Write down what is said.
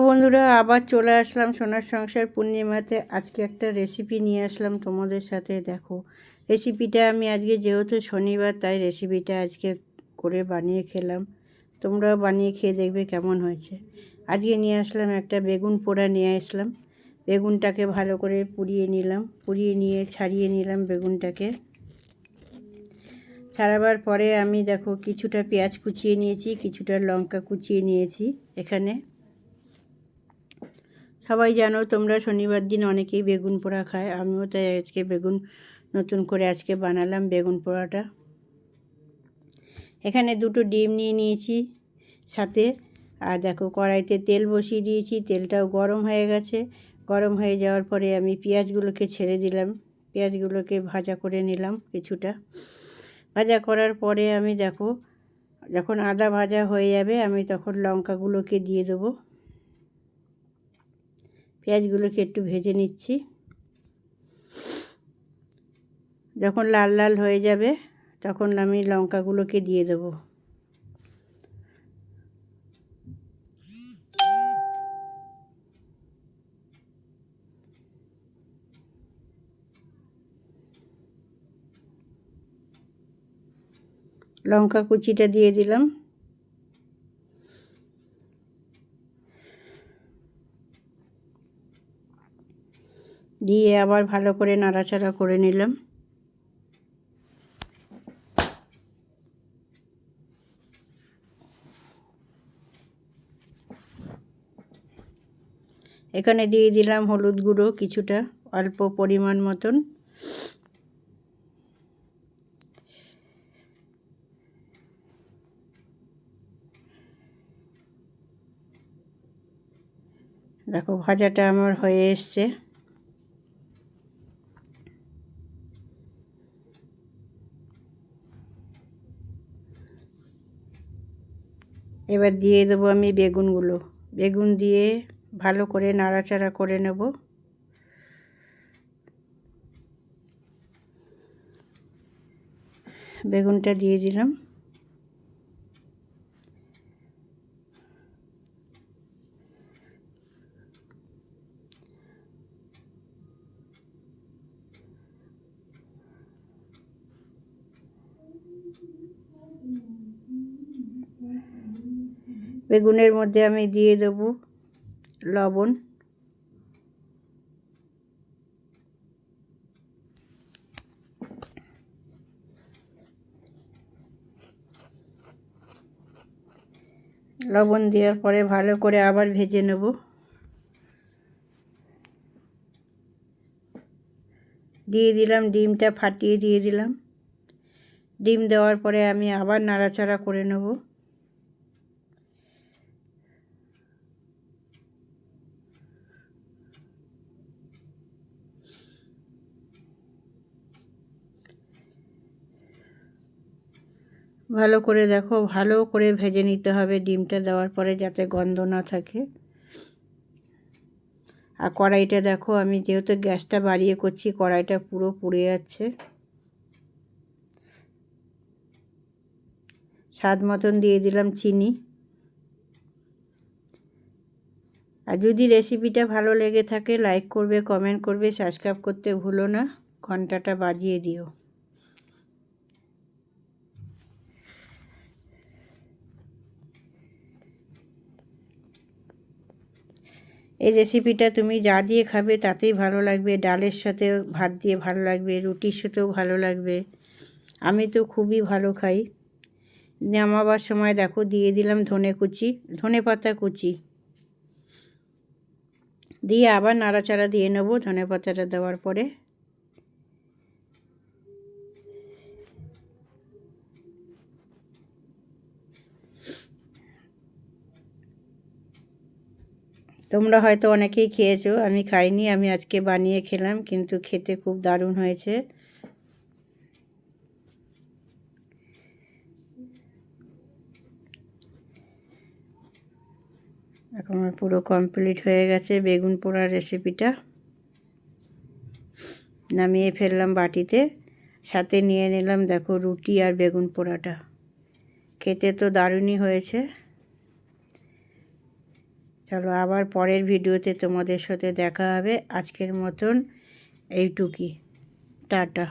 বন্ধুরা, আবার চলে আসলাম সোনার সংসার পূর্ণিমাতে। আজকে একটা রেসিপি নিয়ে আসলাম তোমাদের সাথে, দেখো। রেসিপিটা আমি আজকে যেহেতু শনিবার, তাই রেসিপিটা আজকে করে বানিয়ে খেলাম। তোমরাও বানিয়ে খেয়ে দেখবে কেমন হয়েছে। আজকে নিয়ে আসলাম একটা বেগুন পোড়া নিয়ে আসলাম। বেগুনটাকে ভালো করে পুড়িয়ে নিলাম। পুড়িয়ে নিয়ে ছাড়িয়ে নিলাম বেগুনটাকে। ছাড়াবার পরে আমি, দেখো, কিছুটা পেঁয়াজ কুচিয়ে নিয়েছি, কিছুটা লঙ্কা কুচিয়ে নিয়েছি এখানে। সবাই জানো তোমরা শনিবার দিন অনেকেই বেগুন পোড়া খায়। আমিও তাই আজকে বেগুন নতুন করে আজকে বানালাম বেগুন পোড়াটা। এখানে দুটো ডিম নিয়ে নিয়েছি সাথে। আর দেখো কড়াইতে তেল বসিয়ে দিয়েছি, তেলটাও গরম হয়ে গেছে। গরম হয়ে যাওয়ার পরে আমি পেঁয়াজগুলোকে ছেড়ে দিলাম। পেঁয়াজগুলোকে ভাজা করে নিলাম কিছুটা। ভাজা করার পরে আমি দেখো, যখন আদা ভাজা হয়ে যাবে আমি তখন লঙ্কাগুলোকে দিয়ে দেবো। পেঁয়াজগুলোকে একটু ভেজে নিচ্ছি। যখন লাল লাল হয়ে যাবে, তখন আমি লঙ্কাগুলোকে দিয়ে দেবো। লঙ্কা কুচিটা দিয়ে দিলাম। দিয়ে আবার ভালো করে নাড়াচাড়া করে নিলাম। এখানে দিয়ে দিলাম হলুদ গুঁড়ো কিছুটা, অল্প পরিমাণ মতন। দেখো, ভাজাটা আমার হয়ে এসছে। এবার দিয়ে দেবো আমি বেগুনগুলো। বেগুন দিয়ে ভালো করে নাড়াচাড়া করে নেব। বেগুনটা দিয়ে দিলাম। বেগুনের মধ্যে আমি দিয়ে দেব লবণ। লবণ দেওয়ার পরে ভালো করে আবার ভেজে নেব। দিয়ে দিলাম, ডিমটা ফাটিয়ে দিয়ে দিলাম। ডিম দেওয়ার পরে আমি আবার নাড়াচাড়া করে নেব। ভালো করে দেখো, ভালো করে ভেজে নিতে হবে ডিমটা দেওয়ার পরে যাতে গন্ধ না থাকে। আর কড়াইটা দেখো, আমি যেহেতু গ্যাসটা বাড়িয়ে করছি, কড়াইটা পুরো পুড়ে যাচ্ছে। স্বাদ মতন দিয়ে দিলাম চিনি। আর যদি রেসিপিটা ভালো লেগে থাকে, লাইক করবে, কমেন্ট করবে, সাবস্ক্রাইব করতে ভুলো না। ঘন্টাটা বাজিয়ে দিও। এই রেসিপিটা তুমি যা দিয়ে খাবে তাতেই ভালো লাগবে। ডালের সাথেও ভাত দিয়ে ভালো লাগবে, রুটির সাথেও ভালো লাগবে। আমি তো খুবই ভালো খাই। নামাবার সময় দেখো দিয়ে দিলাম ধনে কুচি, ধনে পাতা কুচি। দিয়ে আবার নাড়াচাড়া দিয়ে নেব ধনে পাতাটা দেওয়ার পরে। তোমরা হয়তো অনেকেই খেয়েছো, আমি খাইনি, আমি আজকে বানিয়ে খেলাম, কিন্তু খেতে খুব দারুণ হয়েছে। এখন আমার পুরো কমপ্লিট হয়ে গেছে বেগুন পোড়ার রেসিপিটা নামিয়ে ফেললাম বাটিতে, সাথে নিয়ে নিলাম, দেখো রুটি আর বেগুন পোড়াটা। খেতে তো দারুণই হয়েছে। চলো আবার পরের ভিডিওতে তোমাদের সাথে দেখা হবে। আজকের মতন এইটুকি টাটা।